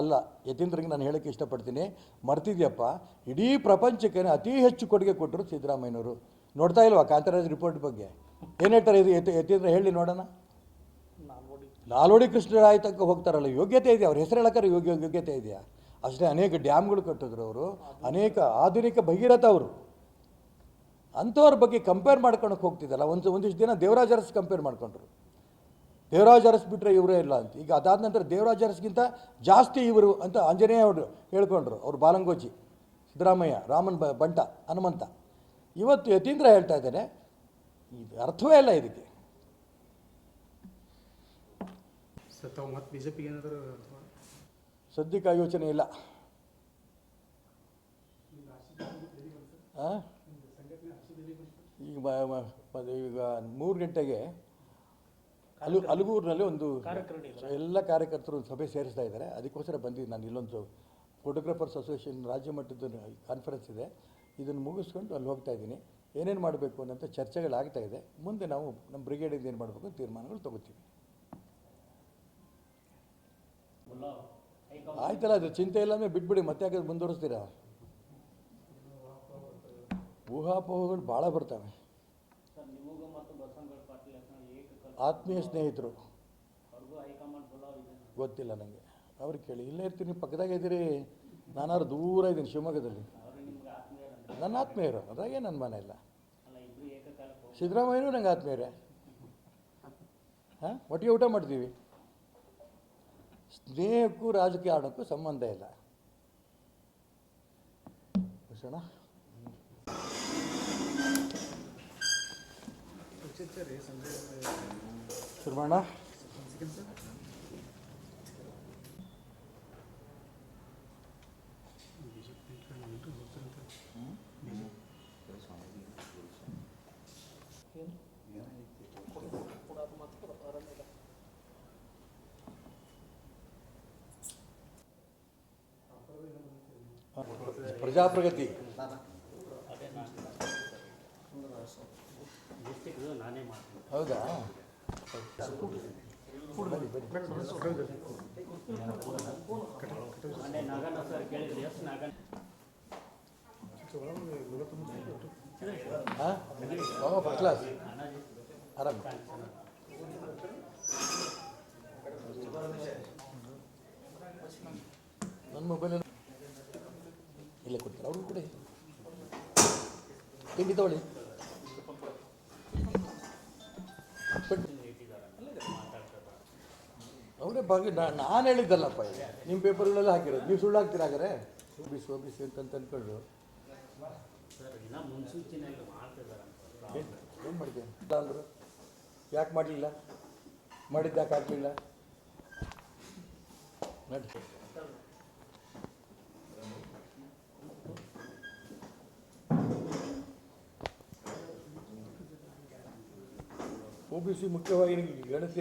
ಅಲ್ಲ ಯತೀಂದ್ರಿಗೆ ನಾನು ಹೇಳೋಕ್ಕೆ ಇಷ್ಟಪಡ್ತೀನಿ. ಮರ್ತಿದ್ಯಪ್ಪ, ಇಡೀ ಪ್ರಪಂಚಕ್ಕೆ ಅತಿ ಹೆಚ್ಚು ಕೊಡುಗೆ ಕೊಟ್ಟರು ಸಿದ್ದರಾಮಯ್ಯನವರು. ನೋಡ್ತಾ ಇಲ್ವಾ ಕಾಂತರಾಜ್ ರಿಪೋರ್ಟ್ ಬಗ್ಗೆ? ಏನು ಹೇಳ್ತಾರೆ ಇದು? ಯತಿ ಯತೀಂದ್ರ ಹೇಳಿ ನೋಡೋಣ. ನಾಲ್ವಡಿ ಕೃಷ್ಣರಾಯ ತಕ್ಕ ಹೋಗ್ತಾರಲ್ಲ, ಯೋಗ್ಯತೆ ಇದೆಯಾ? ಅವ್ರ ಹೆಸರು ಹೇಳಕ್ಕಾರೆ ಯೋಗ್ಯ ಯೋಗ್ಯತೆ ಇದೆಯಾ? ಅಷ್ಟೇ ಅನೇಕ ಡ್ಯಾಮ್ಗಳು ಕಟ್ಟಿದ್ರು ಅವರು. ಅನೇಕ ಆಧುನಿಕ ಭಗೀರಥ ಅವರು. ಅಂಥವ್ರ ಬಗ್ಗೆ ಕಂಪೇರ್ ಮಾಡ್ಕೊಳಕ್ಕೆ ಹೋಗ್ತಿದ್ದಲ್ಲ. ಒಂದು ಒಂದಿಷ್ಟು ದಿನ ದೇವರಾಜ್ ಅರಸ್ ಕಂಪೇರ್ ಮಾಡ್ಕೊಂಡ್ರು. ದೇವರಾಜ್ ಅರಸ್ ಬಿಟ್ಟರೆ ಇವರೇ ಇಲ್ಲ ಅಂತ. ಈಗ ಅದಾದ ನಂತರ ದೇವರಾಜ್ ಅರಸ್ಗಿಂತ ಜಾಸ್ತಿ ಇವರು ಅಂತ ಆಂಜನೇಯ ಅವರು ಹೇಳ್ಕೊಂಡ್ರು. ಅವ್ರು ಬಾಲಂಗೋಜಿ ಸಿದ್ದರಾಮಯ್ಯ ರಾಮನ್ ಬ ಬಂಟ ಹನುಮಂತ. ಇವತ್ತು ಯತೀಂದ್ರ ಹೇಳ್ತಾ ಇದ್ದಾನೆ. ಇದು ಅರ್ಥವೇ ಇಲ್ಲ ಇದಕ್ಕೆ. ಸದ್ಯಕ್ಕೆ ಯೋಚನೆ ಇಲ್ಲ. ಆ? ಈಗ ಈಗ ಮೂರು ಗಂಟೆಗೆ ಅಲು ಅಲಗೂರಿನಲ್ಲಿ ಒಂದು ಎಲ್ಲ ಕಾರ್ಯಕರ್ತರು ಸಭೆ ಸೇರಿಸ್ತಾ ಇದ್ದಾರೆ. ಅದಕ್ಕೋಸ್ಕರ ಬಂದಿದ್ದು ನಾನು ಇಲ್ಲೊಂದು ಫೋಟೋಗ್ರಾಫರ್ಸ್ ಅಸೋಸಿಯೇಷನ್ ರಾಜ್ಯ ಮಟ್ಟದ ಕಾನ್ಫರೆನ್ಸ್ ಇದೆ. ಇದನ್ನು ಮುಗಿಸ್ಕೊಂಡು ಅಲ್ಲಿ ಹೋಗ್ತಾ ಇದ್ದೀನಿ. ಏನೇನು ಮಾಡಬೇಕು ಅನ್ನೋಂಥ ಚರ್ಚೆಗಳಾಗ್ತಾ ಇದೆ. ಮುಂದೆ ನಾವು ನಮ್ಮ ಬ್ರಿಗೇಡಿಂದ ಏನು ಮಾಡಬೇಕು ತೀರ್ಮಾನಗಳು ತಗೋತೀವಿ. ಆಯ್ತಲ್ಲ ಅದು ಚಿಂತೆ ಇಲ್ಲ ಅಂದರೆ ಬಿಟ್ಬಿಡಿ ಮತ್ತೆ ಯಾಕೆ ಮುಂದುವರಿಸ್ತೀರಾ? ಊಹಾಪೋಹಗಳು ಭಾಳ ಬರ್ತವೆ ಸರ್ ನಿಮಗೂ ಮತ್ತು ಬಸವನಗೌಡ ಪಾಟೀಲ್ ಯತ್ನಾಳ್ ಏಕಕಲ್ ಆತ್ಮೀಯ ಸ್ನೇಹಿತರು. ಗೊತ್ತಿಲ್ಲ ನನಗೆ ಅವ್ರಿಗೆ ಕೇಳಿ, ಇಲ್ಲೇ ಇರ್ತೀನಿ, ಪಕ್ಕದಾಗ ಇದ್ದೀರಿ. ನಾನಾದ್ರು ದೂರ ಇದ್ದೀನಿ ಶಿವಮೊಗ್ಗದಲ್ಲಿ. ನನ್ನ ಆತ್ಮೀಯರು, ಅದಾಗೆ ನನ್ನ ಮನೆ ಇಲ್ಲ ಸಿದ್ದರಾಮಯ್ಯನೂ ನಂಗೆ ಆತ್ಮೀಯರೇ. ಹಾಂ, ಒಟ್ಟಿಗೆ ಊಟ ಮಾಡ್ತೀವಿ. ಸ್ನೇಹಕ್ಕೂ ರಾಜಕಾರಣಕ್ಕೂ ಸಂಬಂಧ ಇಲ್ಲ. ಭೂಷಣ ಚರ್ಚೆ ರೀ ಸಂಜೆ ಶುರು ಮಾಡೋಣ second sir B J P ಹೋಗ್ತಾರಂತ Prajapragati ಹಾಂ? ಫಸ್ಟ್ ಕ್ಲಾಸ್ ಆರಾಮ. ನನ್ನ ಮೊಬೈಲ್ ಇಲ್ಲೇ ಕೊಡ್ತಾರೆ? ಅವ್ರಿಗೂ ಕೊಡಿ ತಿಂಡಿ ತಗೊಳ್ಳಿ. ಅವರೇ ಬಗ್ಗೆ ನಾನು ಹೇಳಿದ್ದಲ್ಲಪ್ಪ ನಿಮ್ಮ ಪೇಪರ್ಗಳೆಲ್ಲ ಹಾಕಿರೋದು. ನೀವು ಸುಳ್ಳು ಹಾಕ್ತೀರ ಹಾಗಾರೆ ಓಬಿಸಿ ಓಬಿಸಿ ಅಂತ ಅಂದ್ಕೊಂಡು. ಏನು ಮಾಡಿದೆ ಅಂದರು ಯಾಕೆ ಮಾಡಲಿಲ್ಲ? ಮಾಡಿದ್ದು ಯಾಕೆ ಹಾಕಲಿಲ್ಲ? ನಡಿ. ಒ ಬಿ ಸಿ ಮುಖ್ಯವಾಗಿ ಗಣತಿ